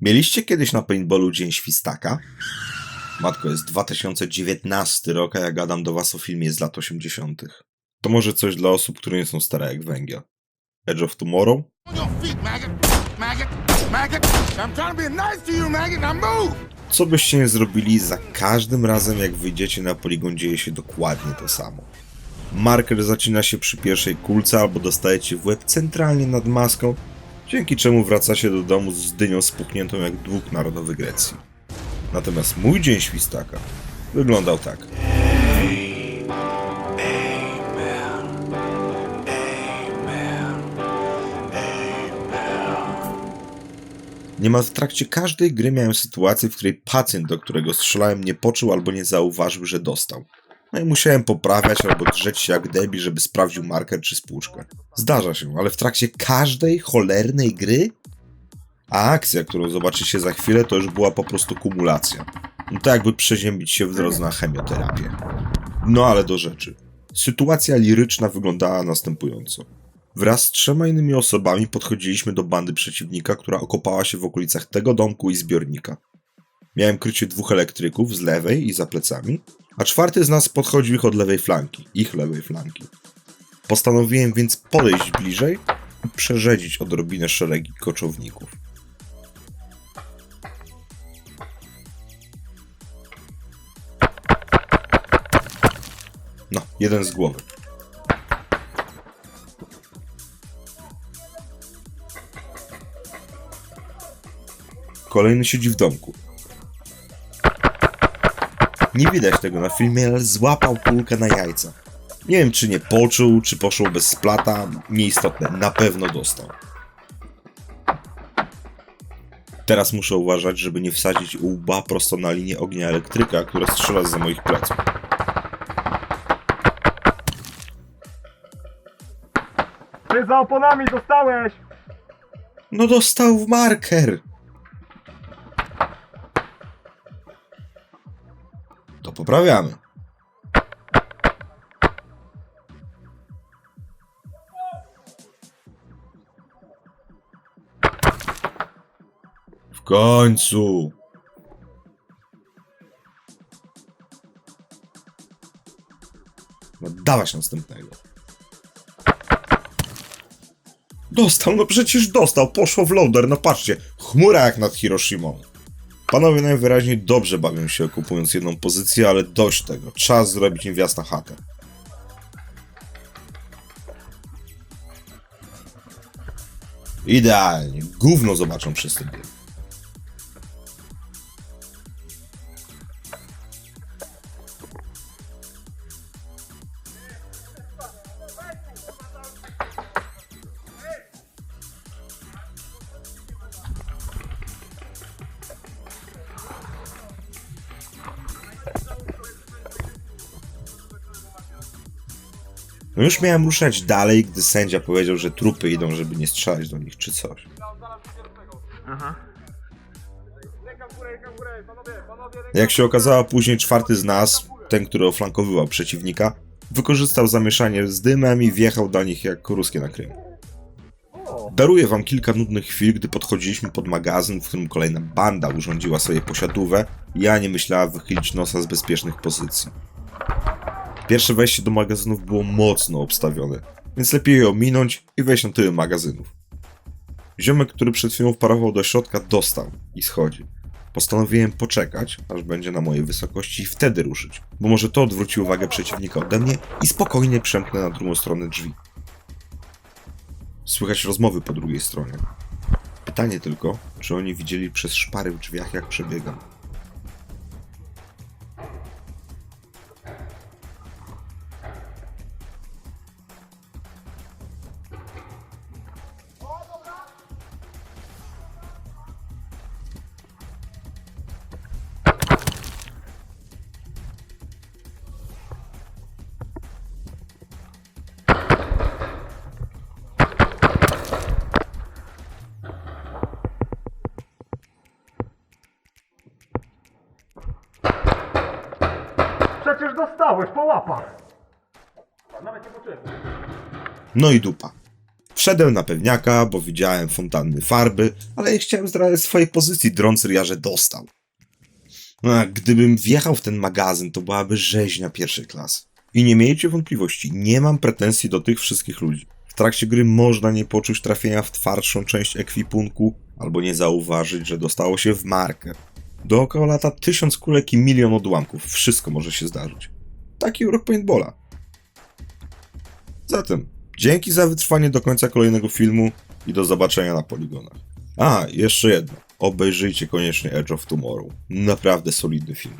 Mieliście kiedyś na paintballu Dzień Świstaka? Matko, jest 2019 rok, a ja gadam do was o filmie z lat 80. To może coś dla osób, które nie są stare jak węgiel. Edge of Tomorrow? Co byście nie zrobili, za każdym razem jak wyjdziecie na poligon dzieje się dokładnie to samo. Marker zacina się przy pierwszej kulce albo dostajecie w łeb centralnie nad maską, dzięki czemu wracacie do domu z dynią spuchniętą jak dług narodowy Grecji. Natomiast mój dzień świstaka wyglądał tak. Niemal w trakcie każdej gry miałem sytuację, w której pacjent, do którego strzelałem, nie poczuł albo nie zauważył, że dostał. No i musiałem poprawiać albo drzeć się jak debil, żeby sprawdził marker czy spłuczkę. Zdarza się, ale w trakcie każdej cholernej gry? A akcja, którą zobaczycie za chwilę, to już była po prostu kumulacja. No to jakby przeziębić się w drodze na chemioterapię. No ale do rzeczy. Sytuacja liryczna wyglądała następująco. Wraz z trzema innymi osobami podchodziliśmy do bandy przeciwnika, która okopała się w okolicach tego domku i zbiornika. Miałem krycie dwóch elektryków z lewej i za plecami, a czwarty z nas podchodził ich od lewej flanki, ich lewej flanki. Postanowiłem więc podejść bliżej i przerzedzić odrobinę szeregi koczowników. No, jeden z głowy. Kolejny siedzi w domku. Nie widać tego na filmie, ale złapał kulkę na jajca. Nie wiem, czy nie poczuł, czy poszło bez splata. Nieistotne, na pewno dostał. Teraz muszę uważać, żeby nie wsadzić łba prosto na linię ognia elektryka, która strzela za moich pleców. Ty za oponami dostałeś! No dostał w marker! To poprawiamy. W końcu! No dawać następnego. Dostał, no przecież dostał, poszło w loader, no patrzcie, chmura jak nad Hiroshimą. Panowie najwyraźniej dobrze bawią się okupując jedną pozycję, ale dość tego, czas zrobić im wjazd na chatę. Idealnie, gówno zobaczą przez No już miałem ruszać dalej, gdy sędzia powiedział, że trupy idą, żeby nie strzelać do nich czy coś. Jak się okazało później, czwarty z nas, ten, który oflankowywał przeciwnika, wykorzystał zamieszanie z dymem i wjechał do nich jak ruskie na Krym. Daruję wam kilka nudnych chwil, gdy podchodziliśmy pod magazyn, w którym kolejna banda urządziła sobie posiadówę i ja nie myślała wychylić nosa z bezpiecznych pozycji. Pierwsze wejście do magazynów było mocno obstawione, więc lepiej je ominąć i wejść na tyły magazynów. Ziomek, który przed chwilą wparował do środka, dostał i schodzi. Postanowiłem poczekać, aż będzie na mojej wysokości i wtedy ruszyć, bo może to odwróci uwagę przeciwnika ode mnie i spokojnie przemknę na drugą stronę drzwi. Słychać rozmowy po drugiej stronie. Pytanie tylko, czy oni widzieli przez szpary w drzwiach, jak przebiegam. Przecież dostałeś po łapach! Nawet nie poczułem. No i dupa. Wszedłem na pewniaka, bo widziałem fontanny farby, ale nie chciałem zdradzać swojej pozycji, drąc ryja, że dostał. No, a gdybym wjechał w ten magazyn, to byłaby rzeźnia pierwszej klasy. I nie miejcie wątpliwości, nie mam pretensji do tych wszystkich ludzi. W trakcie gry można nie poczuć trafienia w twardszą część ekwipunku, albo nie zauważyć, że dostało się w markę. Dookoła lata tysiąc kulek i milion odłamków. Wszystko może się zdarzyć. Taki urok paintballa. Zatem, dzięki za wytrwanie do końca kolejnego filmu i do zobaczenia na poligonach. A, jeszcze jedno. Obejrzyjcie koniecznie Edge of Tomorrow. Naprawdę solidny film.